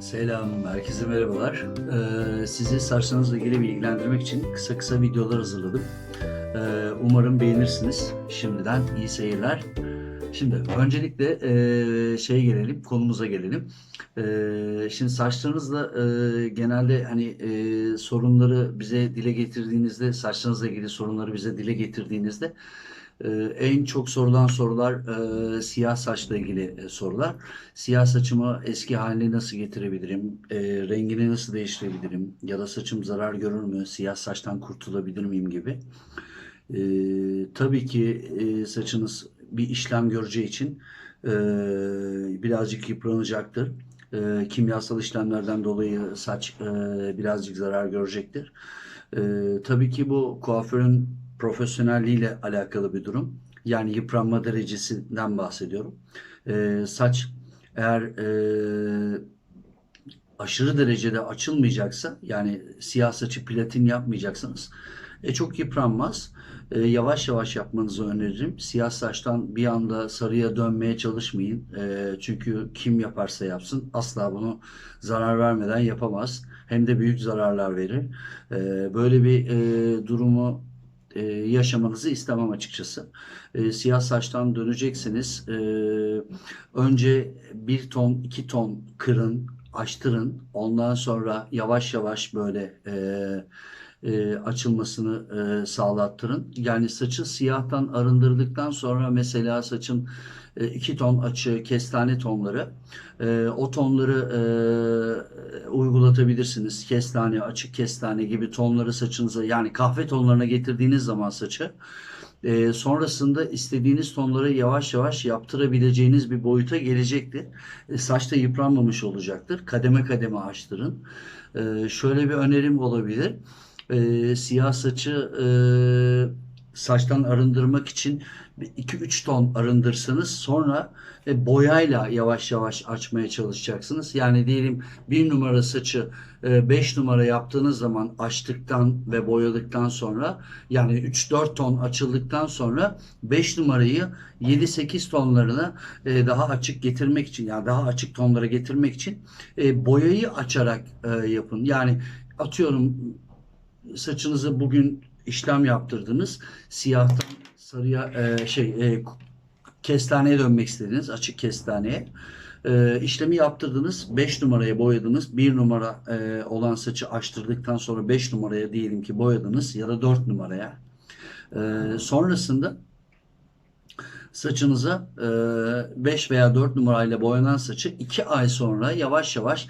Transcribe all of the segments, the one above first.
Selam, herkese merhabalar. Ee, sizi saçlarınızla ilgili bilgilendirmek için kısa kısa videolar hazırladım. Ee, umarım beğenirsiniz. Şimdiden iyi seyirler. Şimdi öncelikle e, şeye gelelim, konumuza gelelim. Ee, şimdi saçlarınızla e, genelde hani e, sorunları bize dile getirdiğinizde, saçlarınızla ilgili sorunları bize dile getirdiğinizde en çok sorulan sorular e, siyah saçla ilgili e, sorular. Siyah saçımı eski haline nasıl getirebilirim? E, rengini nasıl değiştirebilirim? Ya da saçım zarar görür mü? Siyah saçtan kurtulabilir miyim gibi. E, tabii ki e, saçınız bir işlem göreceği için e, birazcık yıpranacaktır. E, kimyasal işlemlerden dolayı saç e, birazcık zarar görecektir. E, tabii ki bu kuaförün profesyonelliğiyle alakalı bir durum. Yani yıpranma derecesinden bahsediyorum. E, saç eğer e, aşırı derecede açılmayacaksa yani siyah saçı platin yapmayacaksanız e, çok yıpranmaz. E, yavaş yavaş yapmanızı öneririm. Siyah saçtan bir anda sarıya dönmeye çalışmayın. E, çünkü kim yaparsa yapsın asla bunu zarar vermeden yapamaz. Hem de büyük zararlar verir. E, böyle bir e, durumu e, yaşamanızı istemem açıkçası. E, siyah saçtan döneceksiniz. E, önce bir ton, iki ton kırın, açtırın. Ondan sonra yavaş yavaş böyle e, e, açılmasını e, sağlattırın. Yani saçı siyahtan arındırdıktan sonra mesela saçın e, iki ton açı, kestane tonları e, o tonları e, uygulatabilirsiniz. Kestane, açık kestane gibi tonları saçınıza yani kahve tonlarına getirdiğiniz zaman saçı e, sonrasında istediğiniz tonları yavaş yavaş yaptırabileceğiniz bir boyuta gelecektir. E, saç da yıpranmamış olacaktır. Kademe kademe açtırın. E, şöyle bir önerim olabilir. E, siyah saçı e, saçtan arındırmak için 2-3 ton arındırsanız sonra e, boyayla yavaş yavaş açmaya çalışacaksınız. Yani diyelim bir numara saçı 5 numara yaptığınız zaman açtıktan ve boyadıktan sonra yani 3-4 ton açıldıktan sonra 5 numarayı 7-8 tonlarına e, daha açık getirmek için yani daha açık tonlara getirmek için e, boyayı açarak yapın. Yani atıyorum saçınızı bugün işlem yaptırdınız. Siyahtan sarıya e, şey e, kestaneye dönmek istediniz. Açık kestaneye. E, işlemi yaptırdınız. 5 numaraya boyadınız. 1 numara e, olan saçı açtırdıktan sonra 5 numaraya diyelim ki boyadınız ya da 4 numaraya. E, sonrasında saçınıza 5 veya 4 numarayla boyanan saçı 2 ay sonra yavaş yavaş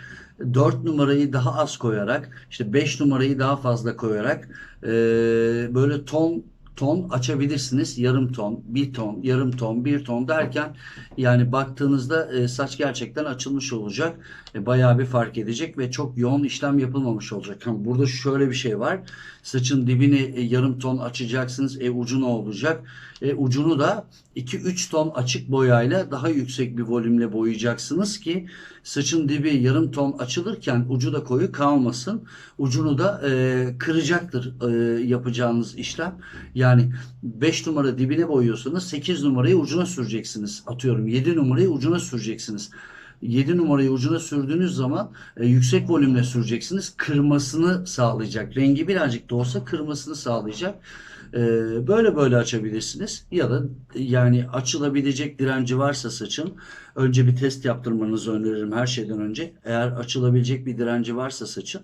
4 numarayı daha az koyarak işte 5 numarayı daha fazla koyarak böyle ton ton açabilirsiniz. Yarım ton, bir ton, yarım ton, bir ton derken yani baktığınızda e, saç gerçekten açılmış olacak. E, bayağı bir fark edecek ve çok yoğun işlem yapılmamış olacak. Yani burada şöyle bir şey var. Saçın dibini e, yarım ton açacaksınız. E ucu ne olacak? E, ucunu da 2-3 ton açık boyayla daha yüksek bir volümle boyayacaksınız ki saçın dibi yarım ton açılırken ucu da koyu kalmasın. Ucunu da e, kıracaktır yapacağınız işlem. Yani 5 numara dibine boyuyorsanız 8 numarayı ucuna süreceksiniz. Atıyorum 7 numarayı ucuna süreceksiniz. 7 numarayı ucuna sürdüğünüz zaman e, yüksek volümle süreceksiniz. Kırmasını sağlayacak. Rengi birazcık da olsa kırmasını sağlayacak. E, böyle böyle açabilirsiniz. Ya da yani açılabilecek direnci varsa saçın önce bir test yaptırmanızı öneririm her şeyden önce. Eğer açılabilecek bir direnci varsa saçın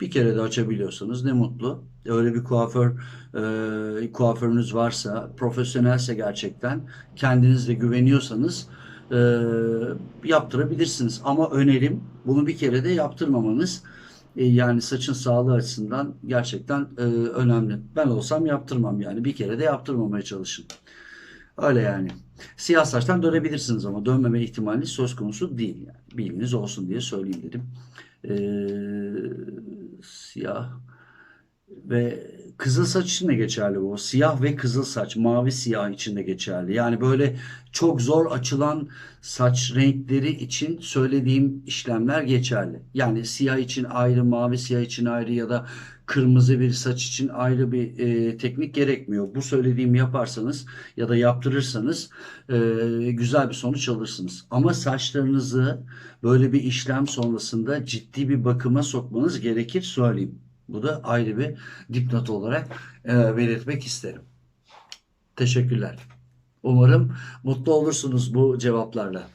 bir kere de açabiliyorsanız ne mutlu. Öyle bir kuaför e, kuaförünüz varsa, profesyonelse gerçekten kendinizle güveniyorsanız e, yaptırabilirsiniz. Ama önerim bunu bir kere de yaptırmamanız. E, yani saçın sağlığı açısından gerçekten e, önemli. Ben olsam yaptırmam yani. Bir kere de yaptırmamaya çalışın. Öyle yani. Siyah saçtan dönebilirsiniz ama dönmeme ihtimali söz konusu değil. Yani. Bilginiz olsun diye söyleyeyim dedim. Ee, siyah ve kızıl saç için de geçerli bu. Siyah ve kızıl saç, mavi siyah için de geçerli. Yani böyle çok zor açılan saç renkleri için söylediğim işlemler geçerli. Yani siyah için ayrı, mavi siyah için ayrı ya da kırmızı bir saç için ayrı bir e, teknik gerekmiyor. Bu söylediğimi yaparsanız ya da yaptırırsanız e, güzel bir sonuç alırsınız. Ama saçlarınızı böyle bir işlem sonrasında ciddi bir bakıma sokmanız gerekir söyleyeyim. Bu da ayrı bir dipnot olarak e, belirtmek isterim. Teşekkürler. Umarım mutlu olursunuz bu cevaplarla.